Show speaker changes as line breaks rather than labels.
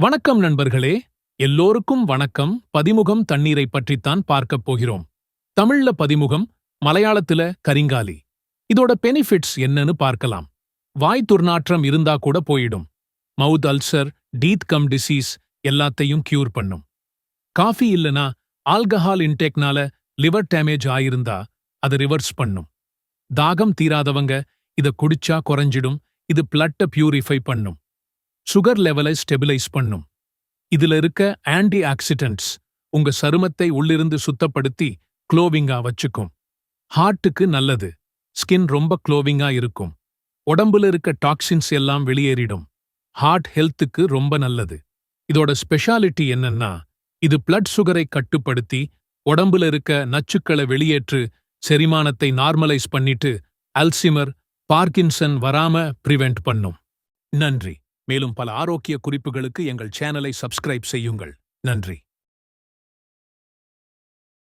வணக்கம் நண்பர்களே. எல்லோருக்கும் வணக்கம். பதிமுகம் தண்ணீரை பற்றித்தான் பார்க்கப் போகிறோம். தமிழ்ல பதிமுகம் மலையாளத்துல கரிங்காலி. இதோட பெனிஃபிட்ஸ் என்னன்னு பார்க்கலாம். வாய் துர்நாற்றம் இருந்தா கூட போயிடும். Mouth ulcer teeth gum disease எல்லாத்தையும் கியூர் பண்ணும். காஃபி இல்லனா ஆல்கஹால் இன்டேக்னால லிவர் டேமேஜ் ஆயிருந்தா அது ரிவர்ஸ் பண்ணும். தாகம் தீராதவங்க இத குடிச்சா குறைஞ்சிடும். இது பிளட்ட பியூரிஃபை பண்ணும். சுகர் லெவலை ஸ்டெபிலைஸ் பண்ணும். இதுல இருக்க ஆன்டி ஆக்சிடென்ட்ஸ் உங்க சருமத்தை உள்ளிருந்து சுத்தப்படுத்தி க்ளோவிங்கா வச்சுக்கும். ஹார்ட்டுக்கு நல்லது. ஸ்கின் ரொம்ப க்ளோவிங்கா இருக்கும். உடம்புல இருக்க டாக்ஸின்ஸ் எல்லாம் வெளியேறிடும். ஹார்ட் ஹெல்த்துக்கு ரொம்ப நல்லது. இதோட ஸ்பெஷாலிட்டி என்னன்னா இது பிளட் சுகரை கட்டுப்படுத்தி உடம்புல இருக்க நச்சுக்களை வெளியேற்று செரிமானத்தை நார்மலைஸ் பண்ணிட்டு அல்சிமர் பார்க்கின்சன் வராம பிரிவென்ட் பண்ணும். நன்றி. மேலும் பல ஆரோக்கிய குறிப்புகளுக்கு எங்கள் சேனலை சப்ஸ்கிரைப் செய்யுங்கள். நன்றி.